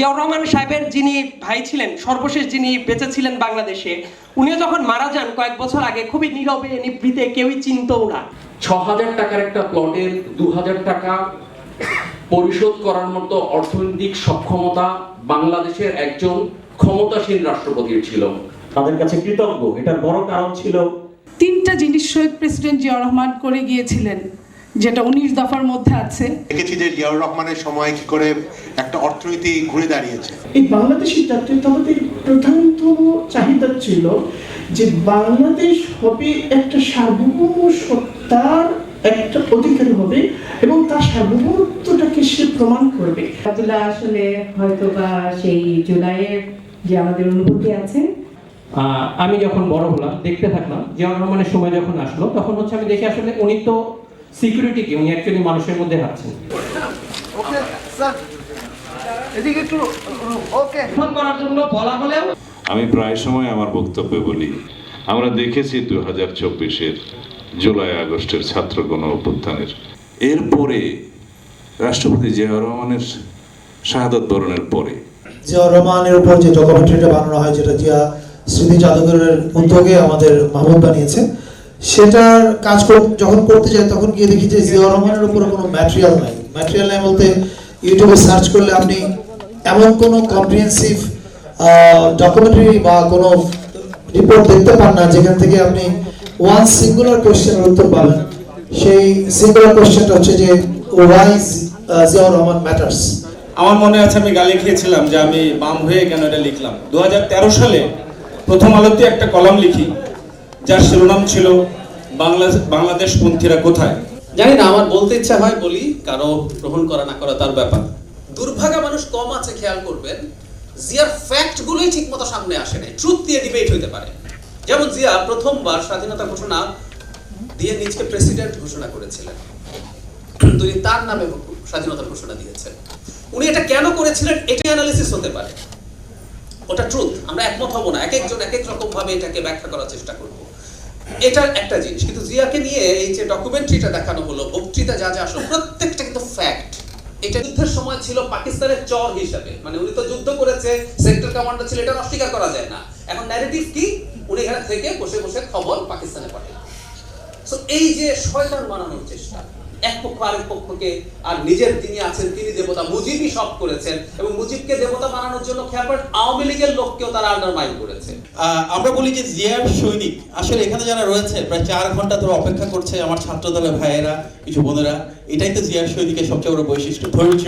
জিয়াউর রহমান সাহেবের যিনি ভাই ছিলেন সর্বশেষ যিনি বেঁচে ছিলেন বাংলাদেশে উনিও যখন মারা যান কয়েক বছর আগে খুবই নীরবে নিভৃতে কেউই চিনতও না। ছ হাজার টাকার একটা প্লটের দু হাজার টাকা পরিশোধ করার মতো অর্থনৈতিক সক্ষমতা বাংলাদেশের একজন ক্ষমতাসীন রাষ্ট্রপতির ছিল। তাদের কাছে কৃতজ্ঞ এটার বড় কারণ ছিল তিনটা জিনিস শহীদ প্রেসিডেন্ট জিয়াউর রহমান করে গিয়েছিলেন। যেটা উনিশ দফার মধ্যে আছে। দেখেছি যে জিয়াউর রহমানের সময় কি করে একটা অর্থনীতি ঘুরে দাঁড়িয়েছে। এই বাংলাদেশি জাতীয়তাবাদের প্রধানতম চাহিদা ছিল যে বাংলাদেশ হবে একটা সার্বভৌম সত্তার একটা অধিকারী হবে এবং তার সার্বভৌমত্বটাকে সে প্রমাণ করবে। আব্দুল্লাহ আসলে হয়তো বা সেই জুলাইয়ের যে আমাদের অনুভূতি আছে। আহ, আমি যখন বড় হলাম দেখতে থাকলাম জিয়াউর রহমানের সময় যখন আসলো তখন হচ্ছে আমি দেখি আসলে উনি তো সিকিউরিটি কি? উনি অ্যাকচুয়ালি মানুষের মধ্যে হাঁটছেন। ফোন করার জন্য বলা হলেও আমি প্রায় সময় আমার বক্তব্যে বলি আমরা দেখেছি দু হাজার চব্বিশের জুলাই আগস্টের ছাত্র গণ অভ্যুত্থানের এরপরে রাষ্ট্রপতি জিয়াউর রহমানের শাহাদত বরণের পরে। জিয়াউর রহমানের উপর যে ডকুমেন্টারিটা বানানো হয় যেটা জিয়া স্মৃতি জাদুঘরের উদ্যোগে আমাদের মাহমুদ বানিয়েছে সেটার কাজ যখন করতে যাই, তখন গিয়ে দেখি যে জিয়াউর রহমানের উপর কোনো ম্যাটেরিয়াল নাই। ম্যাটেরিয়াল নাই বলতে ইউটিউবে সার্চ করলে আপনি এমন কোনো কম্প্রিহেন্সিভ ডকুমেন্টারি বা কোনো রিপোর্ট দেখতে পান না, যেখান থেকে আপনি ওয়ান সিঙ্গুলার কোয়েশ্চেনের উত্তর পাবেন। সেই সিঙ্গুলার কোয়েশ্চেনটা হচ্ছে যে ওয়াই জিয়াউর রহমান ম্যাটার্স আমার মনে আছে, আমি গালি খেয়েছিলাম যে আমি বাম হয়ে কেন এটা লিখলাম। দু হাজার তেরো সালে প্রথম আলোতে একটা কলাম লিখি। যার শিরোনাম ছিল বাংলাদেশ বাংলাদেশ পন্থীরা কোথায়? জানি না আমার বলতে ইচ্ছা হয় বলি কারও গ্রহণ করা না করা তার ব্যাপার। দুর্ভাগা মানুষ কম আছে খেয়াল করবেন। জিয়ার ফ্যাক্ট গুলোই ঠিক মতো সামনে আসে নাই। ট্রুথ দিয়ে ডিবেট হইতে পারে। যেমন জিয়া প্রথমবার স্বাধীনতা ঘোষণা দিয়ে নিজকে প্রেসিডেন্ট ঘোষণা করেছিলেন। তিনি তার নামে স্বাধীনতা ঘোষণা দিয়েছেন। উনি এটা কেন করেছিলেন এটি অ্যানালিসিস হতে পারে। ওটা ট্রুথ আমরা একমত হব না। এক একজন এক এক রকম ভাবে এটাকে ব্যাখ্যা করার চেষ্টা করব। এটা একটা জিনিস, কিন্তু জিয়াকে নিয়ে এই যে ডকুমেন্টারিটা দেখানো হলো, বক্তৃতা যা যা আসলো, প্রত্যেকটা কিন্তু ফ্যাক্ট এটা যুদ্ধের সময় ছিল পাকিস্তানের চর হিসাবে। মানে উনি তো যুদ্ধ করেছে সেক্টর কমান্ডার ছিল, এটা অস্বীকার করা যায় না। এখন ন্যারেটিভ কি? উনি এখানে থেকে বসে বসে খবর পাকিস্তানে পাঠায়। সো এই যে শয়তান বানানোর চেষ্টা, এক পক্ষ আরেক পক্ষকে, আর নিজের তিনি আছেন, তিনি দেবতা মুজিবই সব করেছেন, এবং মুজিবকে দেবতা বানানোর জন্য খেয়াল আওয়ামী লীগের লোককেও তারা আন্ডারমাইন করেছে। আমরা বলি যে জিয়ার সৈনিক, আসলে এখানে যারা রয়েছে, প্রায় চার ঘণ্টা ধরে অপেক্ষা করছে আমার ছাত্র দলের ভাইয়েরা, কিছু বোনেরা। এটাই তো জিয়ার সৈনিকের সবচেয়ে বড় বৈশিষ্ট্য। ধৈর্য।